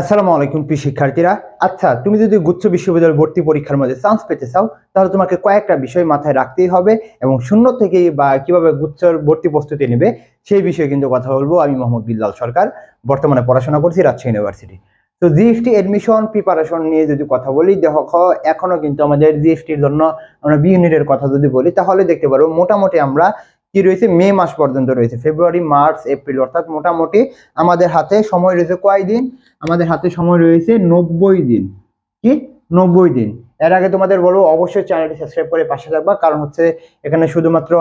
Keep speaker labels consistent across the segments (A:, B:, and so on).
A: আসসালামু আলাইকুম প্রিয় শিক্ষার্থীরা। আচ্ছা তুমি যদি গুচ্ছ বিশ্ববিদ্যালয় ভর্তি পরীক্ষার মধ্যে চান্স পেতে চাও, তাহলে তোমাকে কয়েকটা বিষয় মাথায় রাখতেই হবে এবং শূন্য থেকেই বা কীভাবে গুচ্ছর ভর্তি প্রস্তুতি নেবে, সেই বিষয়ে কিন্তু কথা বলব আমি মোহাম্মদ বিল্লাল সরকার, বর্তমানে পড়াশোনা করছি রাজশাহী ইউনিভার্সিটি তো জিএসটি এডমিশন প্রিপারেশন নিয়ে যদি কথা বলি, দেখো, এখনও কিন্তু আমাদের জিএসটির জন্য আমরা বি ইউনিটের কথা যদি বলি, তাহলে দেখতে পারব মোটামুটি আমরা কি রয়েছে, মে মাস পর্যন্ত রয়েছে ফেব্রুয়ারি মার্চ এপ্রিল অর্থাৎ মোটামুটি আমাদের হাতে সময় রয়েছে কয় দিন আমাদের হাতে সময় রয়েছে নব্বই দিন। কি? নব্বই দিন। এর আগে তোমাদের বলব অবশ্যই চ্যানেলটি সাবস্ক্রাইব করে পাশে থাকবা, কারণ হচ্ছে এখানে শুধুমাত্র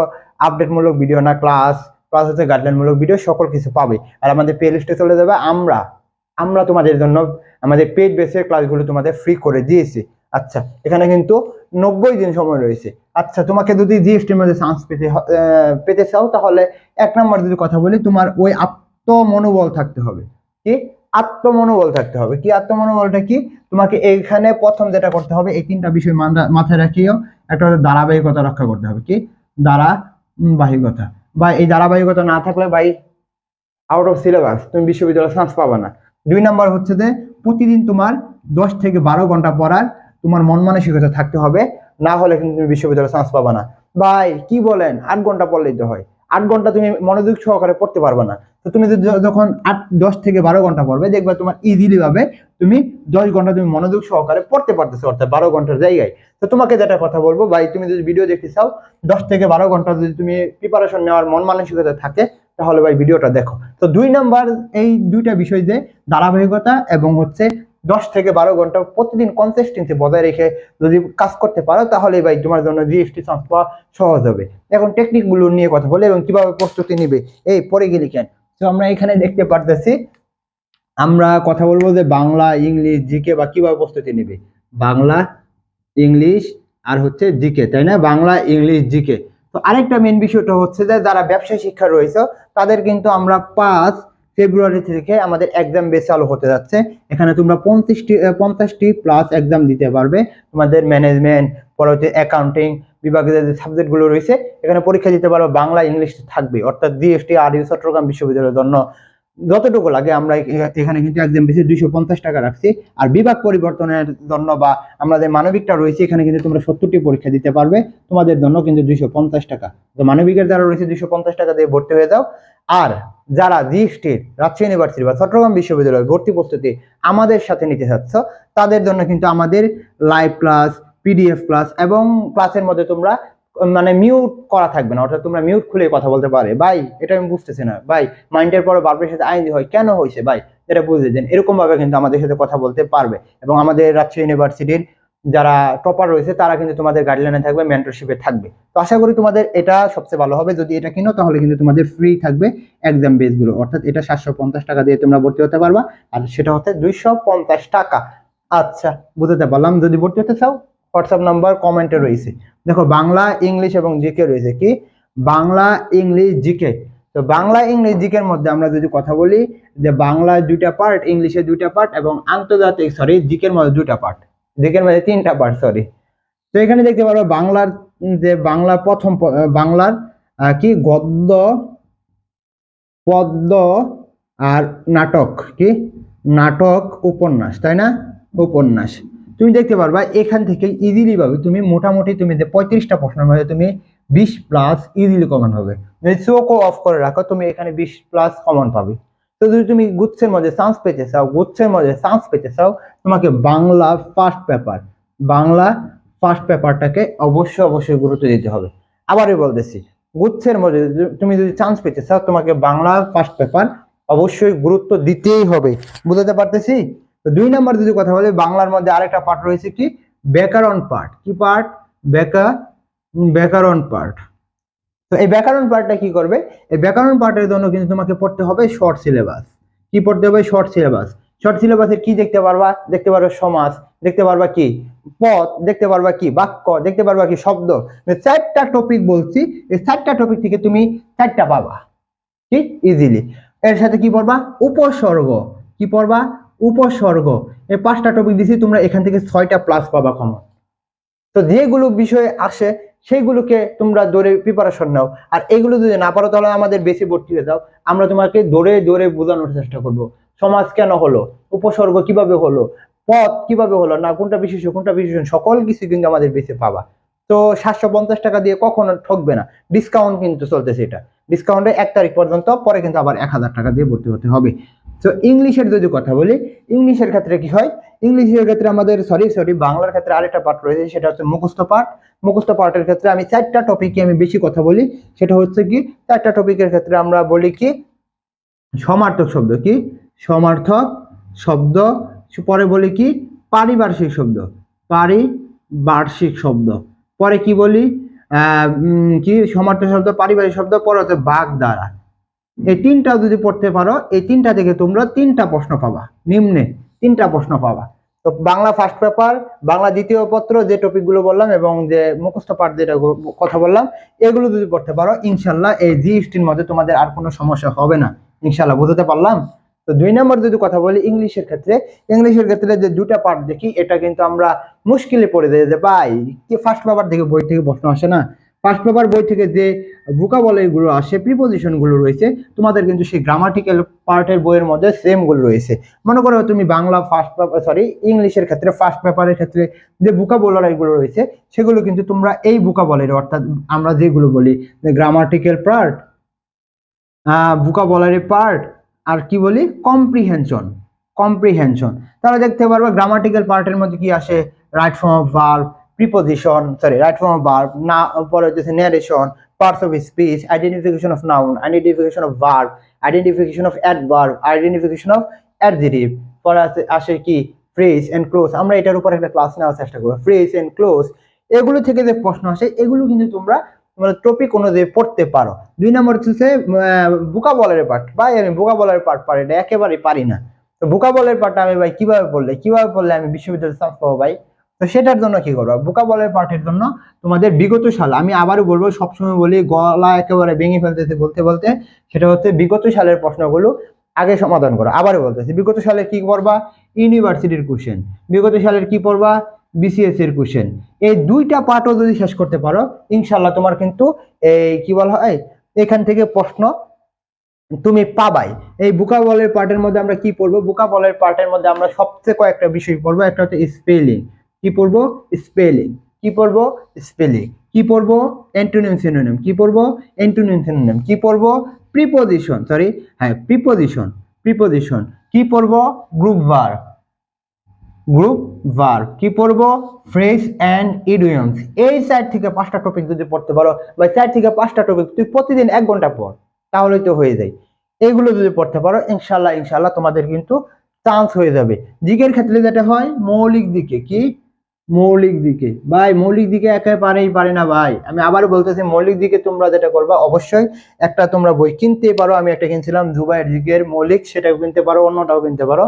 A: আপডেটমূলক ভিডিও না ক্লাস ক্লাস হচ্ছে গাইডলাইনমূলক ভিডিও সকল কিছু পাবে। আর আমাদের প্লে লিস্টে চলে যাবে, আমরা আমরা তোমাদের জন্য আমাদের পেড বেসের ক্লাসগুলো তোমাদের ফ্রি করে দিয়েছি। আচ্ছা এখানে কিন্তু নব্বই দিন সময় রয়েছে। আচ্ছা তোমাকে যদি জিএসটির মধ্যে চান্স পেতে পেতে চাও, তাহলে এক নম্বর যদি কথা বলি, তোমার ওই আত্মমনোবল থাকতে হবে। কি? আত্মমনোবল থাকতে হবে। কি আত্মমনোবলটা কি? তোমাকে এইখানে প্রথম যেটা করতে হবে, এই তিনটা বিষয় মাথায় রাখিও। একটা হচ্ছে ধারাবাহিকতা রক্ষা করতে হবে। কি? ধারাবাহিকতা। বা এই ধারাবাহিকতা না থাকলে ভাই আউট অফ সিলেবাস তুমি বিশ্ববিদ্যালয়ে চান্স পাবা না। দুই নাম্বার হচ্ছে যে, প্রতিদিন তোমার দশ থেকে বারো ঘণ্টা পড়ার তোমার মন মানসিকতা থাকতে হবে। না হলে কিন্তু তুমি বিশ্ববিদ্যালয়ে চান্স পাবা না। ভাই, কি বলেন? আট ঘণ্টা পড়লেই তো হয়। আট ঘণ্টা তুমি মনোযোগ সহকারে পড়তে পারবে না। তো তুমি যখন আট, দশ থেকে বারো ঘণ্টা পড়বে, দেখবে তোমার ইজিলি ভাবে তুমি দশ ঘণ্টা তুমি মনোযোগ সহকারে পড়তে পারতেছো, অর্থাৎ বারো ঘণ্টার জায়গায়। তো তোমাকে যেটা কথা বলব, ভাই, তুমি যদি ভিডিও দেখতে চাও, দশ থেকে বারো ঘণ্টা যদি তুমি প্রিপারেশন নেওয়ার মন মানসিকতা থাকে, তাহলে ভাই ভিডিওটা দেখো। তো দুই নাম্বার এই দুইটা বিষয় যে ধারাবাহিকতা এবং হচ্ছে দশ থেকে বারো ঘণ্টা প্রতিদিন কনসিস্টেন্সি বজায় রেখে যদি কাজ করতে পারো তাহলে ভাই তোমার জন্য জিএসটি চান্স পাওয়া সহজ হবে। এখন টেকনিকগুলো নিয়ে কথা বলে এবং কীভাবে প্রস্তুতি নিবে, এই পরে গেলি কেন? তো আমরা এখানে দেখতে পারতেছি, আমরা কথা বলব যে বাংলা, ইংলিশ জিকে বা কীভাবে প্রস্তুতি নেবে? বাংলা, ইংলিশ আর হচ্ছে জিকে তাই না? বাংলা, ইংলিশ জিকে তো আরেকটা মেন বিষয়টা হচ্ছে যে যারা ব্যবসায় শিক্ষা রয়েছে, তাদের কিন্তু আমরা পাঁচ ফেব্রুয়ারি থেকে আমাদের এক্সাম বেস চালু হতে যাচ্ছে। এখানে তোমরা পঞ্চাশটি পঞ্চাশটি প্লাস এক্সাম দিতে পারবে। তোমাদের ম্যানেজমেন্ট পরে হচ্ছে অ্যাকাউন্টিং বিভাগের যে সাবজেক্টগুলো রয়েছে, এখানে পরীক্ষা দিতে পারো, বাংলা, ইংলিশ থাকবে। অর্থাৎ জিএসটি আর ইউ চট্টগ্রাম বিশ্ববিদ্যালয়ের জন্য যতটুকু লাগে আমরা এখানে কিন্তু একদম বেশি দুইশো পঞ্চাশ টাকা রাখছি। আর বিভাগ পরিবর্তনের জন্য বা আমাদের মানবিকটা রয়েছে, এখানে কিন্তু তোমরা সত্তরটি পরীক্ষা দিতে পারবে। তোমাদের জন্য কিন্তু দুইশো পঞ্চাশ টাকা। তো মানবিকের যারা রয়েছে, দুইশো পঞ্চাশ টাকা দিয়ে ভর্তি হয়ে যাও। আর যারা জিএসটির রাজশাহী ইউনিভার্সিটি বা চট্টগ্রাম বিশ্ববিদ্যালয়ের ভর্তি প্রস্তুতি আমাদের সাথে নিতে চাচ্ছ, তাদের জন্য কিন্তু আমাদের লাইভ ক্লাস পিডিএফ ক্লাস এবং ক্লাসের মধ্যে তোমরা মানে মিউট করা থাকবে না, অর্থাৎ তোমরা মিউট খুলে কথা বলতে পারে ভাই, এটা আমি বুঝতেছি না। ভাই মাইন্ডের পরে বারবার সাথে আইন হয়, কেন হয়েছে? ভাই, এটা বুঝে দেন। এরকম ভাবে কিন্তু আমাদের সাথে কথা বলতে পারবে। এবং আমাদের রাজশাহী ইউনিভার্সিটির যারা টপার রয়েছে, তারা কিন্তু তোমাদের গাইডলাইনে থাকবে মেন্টরশিপে থাকবে। তো আশা করি তোমাদের এটা সবচেয়ে ভালো হবে। যদি এটা কিনো, তাহলে কিন্তু তোমাদের ফ্রি থাকবে এক্সাম বেসগুলো অর্থাৎ এটা সাতশো পঞ্চাশ টাকা দিয়ে তোমরা ভর্তি হতে পারবা। আর সেটা হচ্ছে দুইশো পঞ্চাশ টাকা। আচ্ছা বুঝতে পারলাম? যদি ভর্তি হতে চাও হোয়াটসঅ্যাপ নাম্বার, কমেন্টে রয়েছে। দেখো, বাংলা, ইংলিশ এবং জিকে রয়েছে কি? Bangla, English, GK. তো বাংলা, ইংলিশ, জিকের মধ্যে আমরা যদি কথা বলি, যে বাংলা দুইটা পার্ট ইংলিশের দুইটা পার্ট এবং আন্তর্জাতিক সরি জিকের মধ্যে দুইটা পার্ট জিকের মধ্যে তিনটা পার্ট সরি তো এখানে দেখতে পারব বাংলার, যে বাংলা প্রথম বাংলার কি? গদ্য, পদ্য আর নাটক, কি? নাটক, উপন্যাস, তাই না? উপন্যাস। তুমি দেখতে পারবা, এখান থেকে ইজিলি পাবে। তুমি মোটামুটি তুমি যে পঁয়ত্রিশটা প্রশ্নের মধ্যে তুমি বিশ প্লাস ইজিলি কমন হবে। যদি চোখও অফ করে রাখো, তুমি এখানে বিশ প্লাস কমন পাবে। তো যদি তুমি গুচ্ছের মধ্যে চান্স পেতে চাও গুচ্ছের মধ্যে চান্স পেতে চাও, তোমাকে Bangla first paper Bangla first পেপারটাকে অবশ্যই অবশ্যই গুরুত্ব দিতে হবে। আবারই বলতেছি গুচ্ছের মধ্যে তুমি যদি চান্স পেতে চাও, তোমাকে বাংলা ফার্স্ট পেপার অবশ্যই গুরুত্ব দিতেই হবে। বুঝতে পারতেছি? তো দুই নম্বর যদি কথা বলি, বাংলার মধ্যে আরেকটা পার্ট রয়েছে কি? ব্যাকরণ পার্ট কি পার্ট ব্যাকা, ব্যাকরণ পার্ট তো এই ব্যাকরণ পার্টটা কি করবে? এই ব্যাকরণ পার্টের জন্য কিন্তু তোমাকে পড়তে হবে শর্ট সিলেবাস কি পড়তে হবে? শর্ট সিলেবাস শর্ট সিলেবাসে কি দেখতে পারবা? দেখতে পারবে সমাজ দেখতে পারবা কি? পদ দেখতে পারবা কি? বাক্য, দেখতে পারবা কি? শব্দ। চারটা টপিক বলছি, এই চারটা টপিক থেকে তুমি চারটা পাবা। ঠিক? ইজিলি এর সাথে কি পড়বা? উপসর্গ। কি পড়বা? উপসর্গ। এই পাঁচটা টপিক দিছি, তোমরা এখান থেকে ছয়টা প্লাস পাবা কমন তো যেগুলো বিষয়ে আসে, সেইগুলোকে তোমরা দৌড়ে প্রিপারেশন নাও। আর এগুলো যদি না পারো, তাহলে আমাদের বেশি ভর্তি হয়ে যাও। আমরা তোমাকে দৌড়ে দৌড়ে বোঝানোর চেষ্টা করব। সমাজ কেন হলো? উপসর্গ কীভাবে হলো? পথ কীভাবে হলো? না, কোনটা বিশেষ, কোনটা বিশেষণ সকল কিছু কিন্তু আমাদের বেশি পাবা। তো সাতশো পঞ্চাশ টাকা দিয়ে কখনো ঠকবে না। ডিসকাউন্ট কিন্তু চলতেছে এটা। ডিসকাউন্টে এক তারিখ পর্যন্ত, পরে কিন্তু আবার এক হাজার টাকা দিয়ে ভর্তি হতে হবে। তো ইংলিশের যদি কথা বলি ইংলিশের ক্ষেত্রে কি হয়? ইংলিশের ক্ষেত্রে আমাদের সরি সরি বাংলার ক্ষেত্রে আরেকটা পার্ট রয়েছে, সেটা হচ্ছে মুখস্থ পাঠ মুখস্থ পাঠের ক্ষেত্রে আমি চারটা টপিকে আমি বেশি কথা বলি, সেটা হচ্ছে কি, চারটা টপিকের ক্ষেত্রে আমরা বলি কি, সমার্থক শব্দ কি? সমার্থক শব্দ, পরে বলি কি পারিপার্শ্বিক শব্দ পারিপার্শ্বিক শব্দ। পরে কি বলি? কি, সমার্থক শব্দ পারিবারিক শব্দ, পরে হচ্ছে বাঘ দ্বারা এই তিনটা যদি পড়তে পারো, এই তিনটা থেকে তোমরা তিনটা প্রশ্ন পাবা, নিম্নে তিনটা প্রশ্ন পাবা। তো বাংলা ফার্স্ট পেপার বাংলা দ্বিতীয় পত্র, যে টপিকগুলো বললাম এবং যে মুখস্থ পাঠ যেটা কথা বললাম, এগুলো যদি পড়তে পারো, ইনশাল্লাহ এই জিএসটির মধ্যে তোমাদের আর কোনো সমস্যা হবে না। ইনশাল্লাহ বুঝতে পারলাম? তো দুই নম্বর যদি কথা বলি ইংলিশের ক্ষেত্রে ইংলিশের ক্ষেত্রে যে দুটা পার্ট দেখি, এটা কিন্তু আমরা মুশকিলে পড়ে দেয় যে ভাই কি ফার্স্ট পেপার থেকে বই থেকে প্রশ্ন আসে না? ফার্স্ট পেপার বই থেকে যে ভোকাবলারিগুলো আসে প্রিপোজিশনগুলো রয়েছে, তোমাদের কিন্তু সেই গ্রামাটিক্যাল পার্টের বইয়ের মধ্যে সেমগুলো রয়েছে। মনে করো তুমি বাংলা ফার্স্ট পেপার সরি ইংলিশের ক্ষেত্রে ফার্স্ট পেপারের ক্ষেত্রে যে ভোকাবলারি গুলো রয়েছে, সেগুলো কিন্তু তোমরা এই ভোকাবলারি অর্থাৎ আমরা যেগুলো বলি গ্রামাটিক্যাল পার্ট ভোকাবলারি পার্ট আর কি বলি কম্প্রিহেনশন কম্প্রিহেনশন তাহলে দেখতে পারবে গ্রামাটিক্যাল পার্টের মধ্যে কি আসে right form of verb preposition sorry right form of verb না পরে হচ্ছে narration parts of speech identification of noun identification of verb identification of adverb identification of adjective পরে আছে আসে কি? ফ্রেজ এন্ড ক্লোজ আমরা এটার উপর একটা ক্লাস নেওয়ার চেষ্টা করব। ফ্রেজ এন্ড ক্লোজ এগুলো থেকে যে প্রশ্ন আসে, এগুলো কিন্তু তোমরা তোমরা টপিক অনুযায়ী পড়তে পারো। দুই নম্বর হচ্ছে বুকা বলের পার্ট ভাই, আমি বুকা বলের পার্ট পারি না একেবারেই পারি না। তো বুকা বলের পার্টটা আমি ভাই কীভাবে পড়লে কীভাবে পড়লে আমি বিশ্ববিদ্যালয়ে চান্স পাবো ভাই? তো সেটার জন্য কি করবা? বুকা বলের পার্টের জন্য তোমাদের বিগত সাল, আমি আবারও বলব, সবসময় বলি, গলা একেবারে ভেঙে ফেলতেছে বলতে বলতে, সেটা হচ্ছে বিগত সালের প্রশ্নগুলো আগে সমাধান করো। আবারও বলতেছি, বিগত সালে কি পড়বা? ইউনিভার্সিটির কোশ্চেন বিগত সালের কি পড়বা? বিসিএস এর কোশ্চেন এই দুইটা পার্টও যদি শেষ করতে পারো ইনশাল্লাহ তোমার কিন্তু এই কি বলা হয়, এখান থেকে প্রশ্ন তুমি পাবাই। এই বুকা বলের পার্টের মধ্যে আমরা কি পড়ব? বুকা বলের পার্টের মধ্যে আমরা সবচেয়ে কয়েকটা বিষয় পড়ব, একটা হচ্ছে স্পেলিং কি পড়ব? স্পেলিং কি পড়ব? স্পেলিং কি পড়ব? অ্যান্টোনিম সিনোনিম কি পড়ব? অ্যান্টোনিম সিনোনিম কি পড়ব? প্রিপোজিশন সরি হ্যাঁ প্রিপোজিশন প্রিপোজিশন কি পড়ব? গ্রুপ ভার গ্রুপ ভার কি পড়ব? ফ্রেজ অ্যান্ড ইডিয়মস এই সাইড থেকে পাঁচটা টপিক যদি পড়তে পারো, বা চার থেকে পাঁচটা টপিক তুই প্রতিদিন এক ঘণ্টা পড়, তাহলেই তো হয়ে যায়। এগুলো যদি পড়তে পারো ইনশাল্লাহ ইনশাল্লাহ তোমাদের কিন্তু চান্স হয়ে যাবে। দিকের ক্ষেত্রে যেটা হয়, মৌলিক দিকে কি? মৌলিক দিকে। ভাই, মৌলিক দিকে একেবারেই পারে না, ভাই। আমি আবারও বলতেছি, মৌলিক দিকে তোমরা যেটা করবা, অবশ্যই একটা তোমরা বই কিনতে পারো। আমি একটা কিনছিলাম দুবাইয়ের দিকের মৌলিক, সেটাও কিনতে পারো, অন্যটাও কিনতে পারো।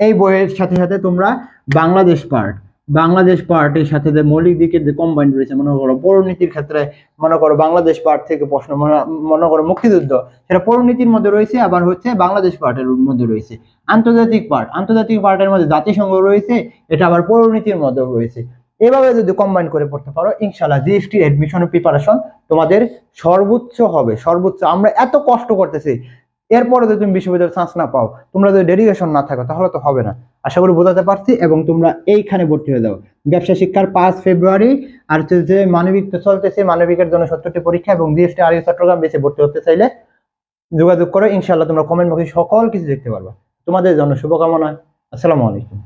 A: এই বইয়ের সাথে সাথে তোমরা বাংলাদেশ পার্ট বাংলাদেশ পার্টির সাথে যে মৌলিক দিকের যে কম্বাইন্ড রয়েছে, মনে করো পৌরনীতির ক্ষেত্রে, মনে করো বাংলাদেশ পার্ট থেকে প্রশ্ন, মনে- করো মুক্তিযুদ্ধ, সেটা পৌরনীতির মধ্যে রয়েছে, আবার হচ্ছে বাংলাদেশ পার্টের মধ্যে রয়েছে। আন্তর্জাতিক পার্ট, আন্তর্জাতিক পার্টের মধ্যে জাতিসংঘ রয়েছে, এটা আবার পৌরনীতির মধ্যে রয়েছে। এভাবে যদি কম্বাইন করে পড়তে পারো ইনশাল্লাহ জিএসটি এডমিশনের প্রিপারেশন তোমাদের সর্বোচ্চ হবে, সর্বোচ্চ। আমরা এত কষ্ট করতেছি এরপরে যদি তুমি বিশ্ববিদ্যালয়ের চান্স না পাও, তোমরা যদি ডেডিকেশন না থাকো, তাহলে তো হবে না। আশা করি বোঝাতে পারছি এবং তোমরা এইখানে ভর্তি হয়ে যাও। ব্যবসা শিক্ষার পাঁচ ফেব্রুয়ারি, আর যে মানবিক তো চলতেছে, মানবিকের জন্য সত্তরটি পরীক্ষা এবং জিএসটি, আর চট্টগ্রাম বেছে ভর্তি হতে চাইলে যোগাযোগ করো। ইনশাল্লাহ তোমরা কমেন্ট বক্সে সকল কিছু দেখতে পারবা। তোমাদের জন্য শুভকামনা। আসসালামু আলাইকুম।